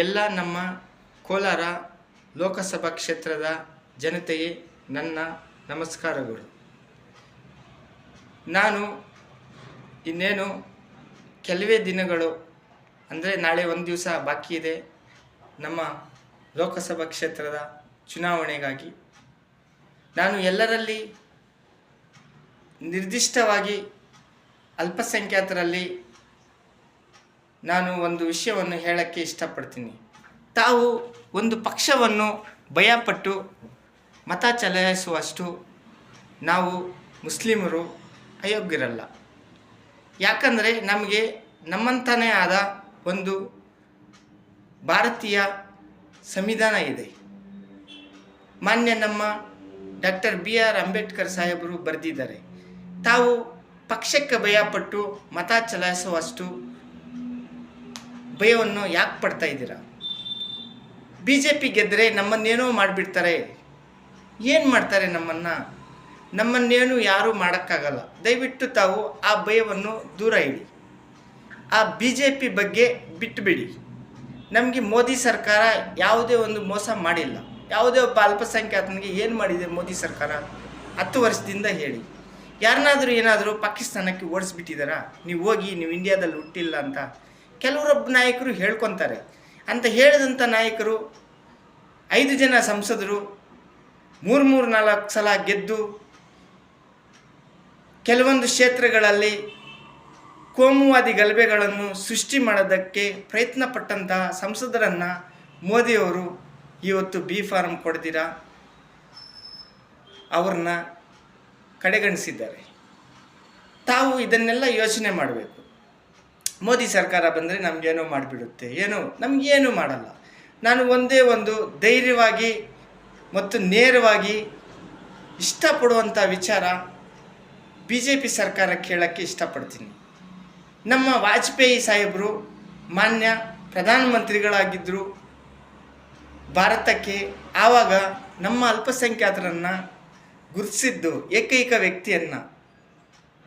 ಎಲ್ಲ ನಮ್ಮ ಕೋಲಾರ ಲೋಕಸಭಾ ಕ್ಷೇತ್ರದ ಜನತೆಗೆ ನನ್ನ ನಮಸ್ಕಾರಗಳು ನಾನು ಇನ್ನೇನು ಕೆಲವೇ ದಿನಗಳು, ಅಂದರೆ ನಾಳೆ ಒಂದು ದಿವಸ ಬಾಕಿ ಇದೆ ನಮ್ಮ ಲೋಕಸಭಾ ಕ್ಷೇತ್ರದ ಚುನಾವಣೆಗಾಗಿ. ನಾನು ಎಲ್ಲರಲ್ಲಿ ನಿರ್ದಿಷ್ಟವಾಗಿ ಅಲ್ಪಸಂಖ್ಯಾತರಲ್ಲಿ ನಾನು ಒಂದು ವಿಷಯವನ್ನು ಹೇಳಕ್ಕೆ ಇಷ್ಟಪಡ್ತೀನಿ. ತಾವು ಒಂದು ಪಕ್ಷವನ್ನು ಭಯಪಟ್ಟು ಮತ ಚಲಾಯಿಸುವಷ್ಟು ನಾವು ಮುಸ್ಲಿಮರು ಅಯೋಗ್ಯರಲ್ಲ. ಯಾಕಂದರೆ ನಮಗೆ ನಮ್ಮಂತನೇ ಆದ ಒಂದು ಭಾರತೀಯ ಸಂವಿಧಾನ ಇದೆ. ಮಾನ್ಯ ನಮ್ಮ ಡಾಕ್ಟರ್ ಬಿ ಆರ್ ಅಂಬೇಡ್ಕರ್ ಸಾಹೇಬರು ಬರೆದಿದ್ದಾರೆ. ತಾವು ಪಕ್ಷಕ್ಕೆ ಭಯಪಟ್ಟು ಮತ ಚಲಾಯಿಸುವಷ್ಟು ಭಯವನ್ನು ಯಾಕೆ ಪಡ್ತಾ ಇದ್ದೀರಾ? ಬಿ ಜೆ ಪಿ ಗೆದ್ದರೆ ನಮ್ಮನ್ನೇನೋ ಮಾಡಿಬಿಡ್ತಾರೆ. ಏನು ಮಾಡ್ತಾರೆ ನಮ್ಮನ್ನು? ನಮ್ಮನ್ನೇನು ಯಾರೂ ಮಾಡೋಕ್ಕಾಗಲ್ಲ. ದಯವಿಟ್ಟು ತಾವು ಆ ಭಯವನ್ನು ದೂರ ಇಡಿ. ಆ ಬಿ ಜೆ ಪಿ ಬಗ್ಗೆ ಬಿಟ್ಟುಬಿಡಿ ನಮಗೆ ಮೋದಿ ಸರ್ಕಾರ ಯಾವುದೇ ಒಂದು ಮೋಸ ಮಾಡಿಲ್ಲ. ಯಾವುದೇ ಒಬ್ಬ ಅಲ್ಪಸಂಖ್ಯಾತನಿಗೆ ಏನು ಮಾಡಿದೆ ಮೋದಿ ಸರ್ಕಾರ? ಹತ್ತು ವರ್ಷದಿಂದ ಹೇಳಿ. ಯಾರನ್ನಾದರೂ ಏನಾದರೂ ಪಾಕಿಸ್ತಾನಕ್ಕೆ ಓಡಿಸ್ಬಿಟ್ಟಿದ್ದಾರಾ ನೀವು ಹೋಗಿ, ನೀವು ಇಂಡಿಯಾದಲ್ಲಿ ಹುಟ್ಟಿಲ್ಲ ಅಂತ. ಕೆಲವರೊಬ್ಬ ನಾಯಕರು ಹೇಳ್ಕೊತಾರೆ. ಅಂತ ಹೇಳಿದಂಥ ನಾಯಕರು ಐದು ಜನ ಸಂಸದರು ಮೂರು ಮೂರು ನಾಲ್ಕು ಸಲ ಗೆದ್ದು ಕೆಲವೊಂದು ಕ್ಷೇತ್ರಗಳಲ್ಲಿ ಕೋಮುವಾದಿ ಗಲಭೆಗಳನ್ನು ಸೃಷ್ಟಿ ಮಾಡೋದಕ್ಕೆ ಪ್ರಯತ್ನ ಪಟ್ಟಂತಹ ಸಂಸದರನ್ನು ಮೋದಿಯವರು ಇವತ್ತು ಬಿ ಫಾರ್ಮ್ ಕೊಡ್ದಿರ? ಅವ್ರನ್ನ ಕಡೆಗಣಿಸಿದ್ದಾರೆ. ತಾವು ಇದನ್ನೆಲ್ಲ ಯೋಚನೆ ಮಾಡಬೇಕು. ಮೋದಿ ಸರ್ಕಾರ ಬಂದರೆ ನಮಗೇನೋ ಮಾಡಿಬಿಡುತ್ತೆ. ಏನು? ನಮಗೇನು ಮಾಡಲ್ಲ. ನಾನು ಒಂದೇ ಒಂದು ಧೈರ್ಯವಾಗಿ ಮತ್ತು ನೇರವಾಗಿ ಇಷ್ಟಪಡುವಂಥ ವಿಚಾರ ಬಿ ಜೆ ಪಿ ಸರ್ಕಾರ ಕೇಳೋಕ್ಕೆ ಇಷ್ಟಪಡ್ತೀನಿ. ನಮ್ಮ ವಾಜಪೇಯಿ ಸಾಹೇಬರು ಮಾನ್ಯ ಪ್ರಧಾನಮಂತ್ರಿಗಳಾಗಿದ್ದರು ಭಾರತಕ್ಕೆ ಆವಾಗ ನಮ್ಮ ಅಲ್ಪಸಂಖ್ಯಾತರನ್ನು ಗುರುತಿಸಿದ್ದು ಏಕೈಕ ವ್ಯಕ್ತಿಯನ್ನು.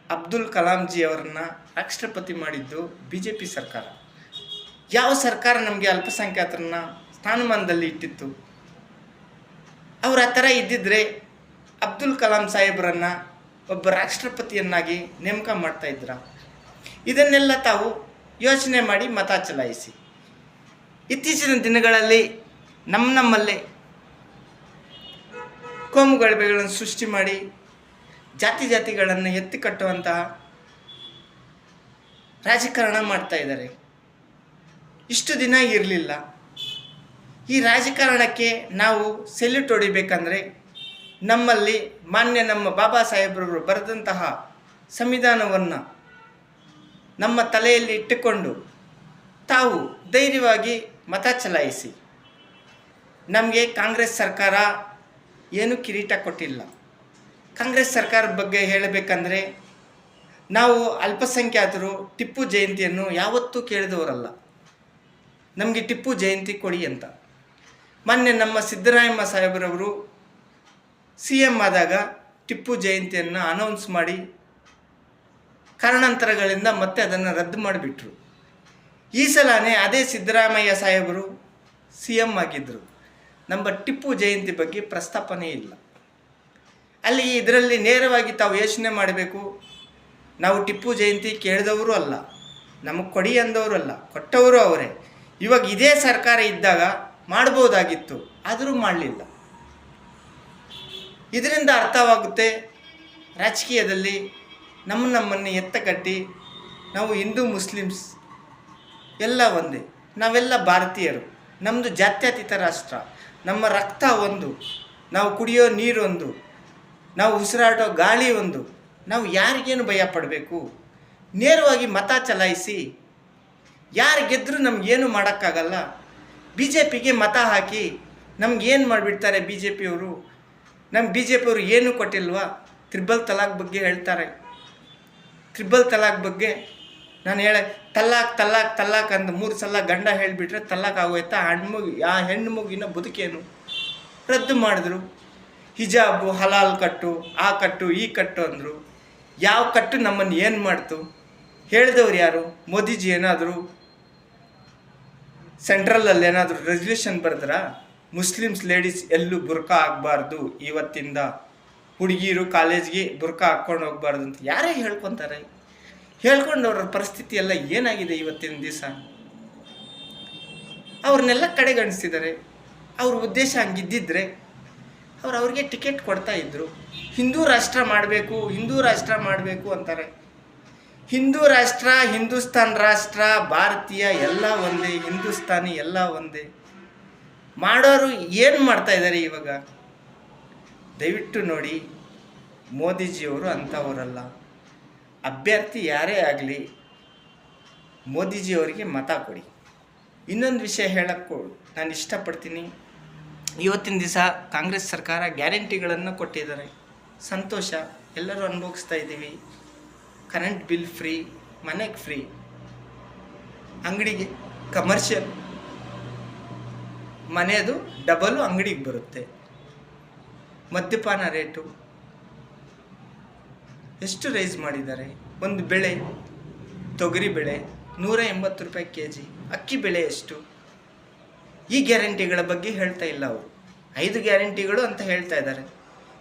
ಅಬ್ದುಲ್ ಕಲಾಂಜಿ ಅವರನ್ನು ರಾಷ್ಟ್ರಪತಿ ಮಾಡಿದ್ದು ಬಿ ಜೆ ಪಿ ಸರ್ಕಾರ. ಯಾವ ಸರ್ಕಾರ ನಮಗೆ ಅಲ್ಪಸಂಖ್ಯಾತರನ್ನ ಸ್ಥಾನಮಾನದಲ್ಲಿ ಇಟ್ಟಿತ್ತು? ಅವರ ಆ ಥರ ಇದ್ದಿದ್ರೆ ಅಬ್ದುಲ್ ಕಲಾಂ ಸಾಹೇಬರನ್ನು ಒಬ್ಬ ರಾಷ್ಟ್ರಪತಿಯನ್ನಾಗಿ ನೇಮಕ ಮಾಡ್ತಾ ಇದ್ರ? ಇದನ್ನೆಲ್ಲ ತಾವು ಯೋಚನೆ ಮಾಡಿ ಮತ ಚಲಾಯಿಸಿ. ಇತ್ತೀಚಿನ ದಿನಗಳಲ್ಲಿ ನಮ್ಮ ನಮ್ಮಲ್ಲೇ ಕೋಮುಗಳಬೆಗಳನ್ನು ಸೃಷ್ಟಿ ಮಾಡಿ ಜಾತಿ ಜಾತಿಗಳನ್ನು ಎತ್ತಿ ಕಟ್ಟುವಂತಹ ರಾಜಕಾರಣ ಮಾಡ್ತಾ ಇದ್ದಾರೆ. ಇಷ್ಟು ದಿನ ಇರಲಿಲ್ಲ. ಈ ರಾಜಕಾರಣಕ್ಕೆ ನಾವು ಸೆಲ್ಯೂಟ್ ಹೊಡಿಬೇಕಂದ್ರೆ ನಮ್ಮಲ್ಲಿ ಮಾನ್ಯ ನಮ್ಮ ಬಾಬಾ ಸಾಹೇಬ್ರವರು ಬರೆದಂತಹ ಸಂವಿಧಾನವನ್ನು ನಮ್ಮ ತಲೆಯಲ್ಲಿ ಇಟ್ಟುಕೊಂಡು ತಾವು ಧೈರ್ಯವಾಗಿ ಮತ ಚಲಾಯಿಸಿ. ನಮಗೆ ಕಾಂಗ್ರೆಸ್ ಸರ್ಕಾರ ಏನೂ ಕಿರೀಟ ಕೊಟ್ಟಿಲ್ಲ. ಕಾಂಗ್ರೆಸ್ ಸರ್ಕಾರದ ಬಗ್ಗೆ ಹೇಳಬೇಕಂದ್ರೆ, ನಾವು ಅಲ್ಪಸಂಖ್ಯಾತರು ಟಿಪ್ಪು ಜಯಂತಿಯನ್ನು ಯಾವತ್ತೂ ಕೇಳಿದವರಲ್ಲ. ನಮಗೆ ಟಿಪ್ಪು ಜಯಂತಿ ಕೊಡಿ ಅಂತ. ಮೊನ್ನೆ ನಮ್ಮ ಸಿದ್ದರಾಮಯ್ಯ ಸಾಹೇಬರವರು ಸಿ ಎಂ ಆದಾಗ ಟಿಪ್ಪು ಜಯಂತಿಯನ್ನು ಅನೌನ್ಸ್ ಮಾಡಿ ಕಾರಣಾಂತರಗಳಿಂದ ಮತ್ತೆ ಅದನ್ನು ರದ್ದು ಮಾಡಿಬಿಟ್ರು. ಈ ಸಲನೇ ಅದೇ ಸಿದ್ದರಾಮಯ್ಯ ಸಾಹೇಬರು ಸಿ ಎಂ ಆಗಿದ್ದರು ನಮ್ಮ ಟಿಪ್ಪು ಜಯಂತಿ ಬಗ್ಗೆ ಪ್ರಸ್ತಾಪನೆ ಇಲ್ಲ. ಅಲ್ಲಿ ಇದರಲ್ಲಿ ನೇರವಾಗಿ ತಾವು ಯೋಚನೆ ಮಾಡಬೇಕು. ನಾವು ಟಿಪ್ಪು ಜಯಂತಿ ಕೇಳಿದವರು ಅಲ್ಲ, ನಮಗೆ ಕೊಡಿ ಅಂದವರು ಅಲ್ಲ, ಕೊಟ್ಟವರು ಅವರೇ. ಇವಾಗ ಇದೇ ಸರ್ಕಾರ ಇದ್ದಾಗ ಮಾಡ್ಬೋದಾಗಿತ್ತು, ಆದರೂ ಮಾಡಲಿಲ್ಲ. ಇದರಿಂದ ಅರ್ಥವಾಗುತ್ತೆ, ರಾಜಕೀಯದಲ್ಲಿ ನಮ್ಮ ನಮ್ಮನ್ನು ಎತ್ತಕಟ್ಟಿ, ನಾವು ಹಿಂದೂ ಮುಸ್ಲಿಮ್ಸ್ ಎಲ್ಲ ಒಂದೇ. ನಾವೆಲ್ಲ ಭಾರತೀಯರು ನಮ್ಮದು ಜಾತ್ಯತೀತ ರಾಷ್ಟ್ರ, ನಮ್ಮ ರಕ್ತ ಒಂದು, ನಾವು ಕುಡಿಯೋ ನೀರು ಒಂದು ನಾವು ಉಸಿರಾಡೋ ಗಾಳಿ ಒಂದು. ನಾವು ಯಾರಿಗೇನು ಭಯ ಪಡಬೇಕು? ನೇರವಾಗಿ ಮತ ಚಲಾಯಿಸಿ. ಯಾರು ಗೆದ್ದರೂ ನಮಗೇನು ಮಾಡೋಕ್ಕಾಗಲ್ಲ. ಬಿ ಜೆ ಪಿಗೆ ಮತ ಹಾಕಿ. ನಮಗೇನು ಮಾಡಿಬಿಡ್ತಾರೆ ಬಿ ಜೆ ಪಿಯವರು ನಮ್ಮ ಬಿ ಜೆ ಪಿಯವರು ಏನೂ ಕೊಟ್ಟಿಲ್ವಾ? ತ್ರಿಬಲ್ ತಲಾಖ್ ಬಗ್ಗೆ ಹೇಳ್ತಾರೆ. ತ್ರಿಬಲ್ ತಲಾಖ್ ಬಗ್ಗೆ ನಾನು ಹೇಳ ತಲ್ಲಾಕ್ ತಲ್ಲಾಕ್ ತಲ್ಲಾಕ್ ಅಂತ ಮೂರು ಸಲ ಗಂಡ ಹೇಳಿಬಿಟ್ರೆ ತಲ್ಲಾಕ್ ಆಗೋಯ್ತಾ? ಹೆಣ್ಮಗು ಆ ಹೆಣ್ಣು ಮಗುವಿನ ಬದುಕೇನು? ರದ್ದು ಮಾಡಿದ್ರು. ಹಿಜಾಬು, ಹಲಾಲ್ ಕಟ್ಟು, ಆ ಕಟ್ಟು, ಈ ಕಟ್ಟು ಅಂದರು. ಯಾವ ಕಟ್ಟು ನಮ್ಮನ್ನು ಏನು ಮಾಡ್ತು? ಹೇಳಿದವ್ರು ಯಾರು? ಮೋದಿಜಿ ಏನಾದರೂ ಸೆಂಟ್ರಲಲ್ಲಿ ಏನಾದರೂ ರೆಸಲ್ಯೂಷನ್ ಬರೆದ್ರ? ಮುಸ್ಲಿಮ್ಸ್ ಲೇಡೀಸ್ ಎಲ್ಲೂ ಬುರ್ಕಾ ಆಗಬಾರ್ದು. ಇವತ್ತಿಂದ ಹುಡುಗಿರು ಕಾಲೇಜ್ಗೆ ಬುರ್ಕಾ ಹಾಕ್ಕೊಂಡು ಹೋಗ್ಬಾರ್ದು ಅಂತ ಯಾರೇ ಹೇಳ್ಕೊತಾರೆ? ಹೇಳ್ಕೊಂಡವ್ರ ಪರಿಸ್ಥಿತಿ ಎಲ್ಲ ಏನಾಗಿದೆ ಇವತ್ತಿನ ದಿವಸ? ಅವ್ರನ್ನೆಲ್ಲ ಕಡೆಗಣಿಸ್ತಿದ್ದಾರೆ. ಅವ್ರ ಉದ್ದೇಶ ಹಂಗಿದ್ದಿದ್ರೆ ಅವ್ರು ಅವ್ರಿಗೆ ಟಿಕೆಟ್ ಕೊಡ್ತಾ ಇದ್ರು. ಹಿಂದೂ ರಾಷ್ಟ್ರ ಮಾಡಬೇಕು, ಹಿಂದೂ ರಾಷ್ಟ್ರ ಮಾಡಬೇಕು ಅಂತಾರೆ. ಹಿಂದೂ ರಾಷ್ಟ್ರ ಹಿಂದೂಸ್ತಾನ್ ರಾಷ್ಟ್ರ, ಭಾರತೀಯ ಎಲ್ಲ ಒಂದೇ ಹಿಂದೂಸ್ತಾನಿ ಎಲ್ಲ ಒಂದೇ. ಮಾಡೋರು ಏನು ಮಾಡ್ತಾ ಇದ್ದಾರೆ ಇವಾಗ? ದಯವಿಟ್ಟು ನೋಡಿ, ಮೋದಿಜಿಯವರು ಅಂಥವರಲ್ಲ ಅಭ್ಯರ್ಥಿ ಯಾರೇ ಆಗಲಿ, ಮೋದಿಜಿಯವರಿಗೆ ಮತ ಕೊಡಿ. ಇನ್ನೊಂದು ವಿಷಯ ಹೇಳಕ್ಕೂ ನಾನು ಇಷ್ಟಪಡ್ತೀನಿ. ಇವತ್ತಿನ ದಿವಸ ಕಾಂಗ್ರೆಸ್ ಸರ್ಕಾರ ಗ್ಯಾರಂಟಿಗಳನ್ನು ಕೊಟ್ಟಿದ್ದಾರೆ. ಸಂತೋಷ, ಎಲ್ಲರೂ ಅನುಭವಿಸ್ತಾ ಇದ್ದೀವಿ. ಕರೆಂಟ್ ಬಿಲ್ ಫ್ರೀ ಮನೆಗೆ ಫ್ರೀ ಅಂಗಡಿಗೆ ಕಮರ್ಷಿಯಲ್ ಮನೆಯದು ಡಬಲು ಅಂಗಡಿಗೆ ಬರುತ್ತೆ. ಮದ್ಯಪಾನ ರೇಟು. ಎಷ್ಟು ರೈಸ್ ಮಾಡಿದ್ದಾರೆ? ಒಂದು ಬೆಳೆ, ತೊಗರಿ ಬೆಳೆ, ನೂರ ಎಂಬತ್ತು ರೂಪಾಯಿ ಕೆ ಜಿ ಅಕ್ಕಿ ಬೆಳೆ ಎಷ್ಟು? ಈ ಗ್ಯಾರಂಟಿಗಳ ಬಗ್ಗೆ ಹೇಳ್ತಾ ಇಲ್ಲ ಅವರು. ಐದು ಗ್ಯಾರಂಟಿಗಳು ಅಂತ ಹೇಳ್ತಾ ಇದ್ದಾರೆ.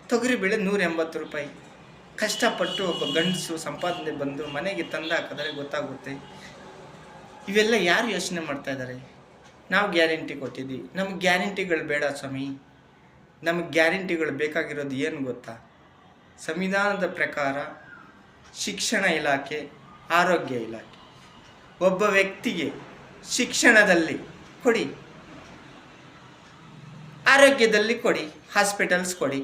ತೊಗರಿ ಬೆಳೆ ನೂರ ಎಂಬತ್ತು ರೂಪಾಯಿ. ಕಷ್ಟಪಟ್ಟು ಒಬ್ಬ ಗಂಡಸು ಸಂಪಾದನೆ ಬಂದು ಮನೆಗೆ ತಂದು ಹಾಕಿದ್ರೆ ಗೊತ್ತಾಗುತ್ತೆ. ಇವೆಲ್ಲ ಯಾರು ಯೋಚನೆ ಮಾಡ್ತಾ ಇದ್ದಾರೆ? ನಾವು ಗ್ಯಾರಂಟಿ ಕೊಟ್ಟಿದ್ವಿ ನಮಗೆ ಗ್ಯಾರಂಟಿಗಳು ಬೇಡ ಸ್ವಾಮಿ. ನಮಗೆ ಗ್ಯಾರಂಟಿಗಳು ಬೇಕಾಗಿರೋದು ಏನು ಗೊತ್ತಾ? ಸಂವಿಧಾನದ ಪ್ರಕಾರ ಶಿಕ್ಷಣ ಇಲಾಖೆ, ಆರೋಗ್ಯ ಇಲಾಖೆ. ಒಬ್ಬ ವ್ಯಕ್ತಿಗೆ ಶಿಕ್ಷಣದಲ್ಲಿ ಕೊಡಿ. ಆರೋಗ್ಯದಲ್ಲಿ ಕೊಡಿ ಹಾಸ್ಪಿಟಲ್ಸ್ ಕೊಡಿ.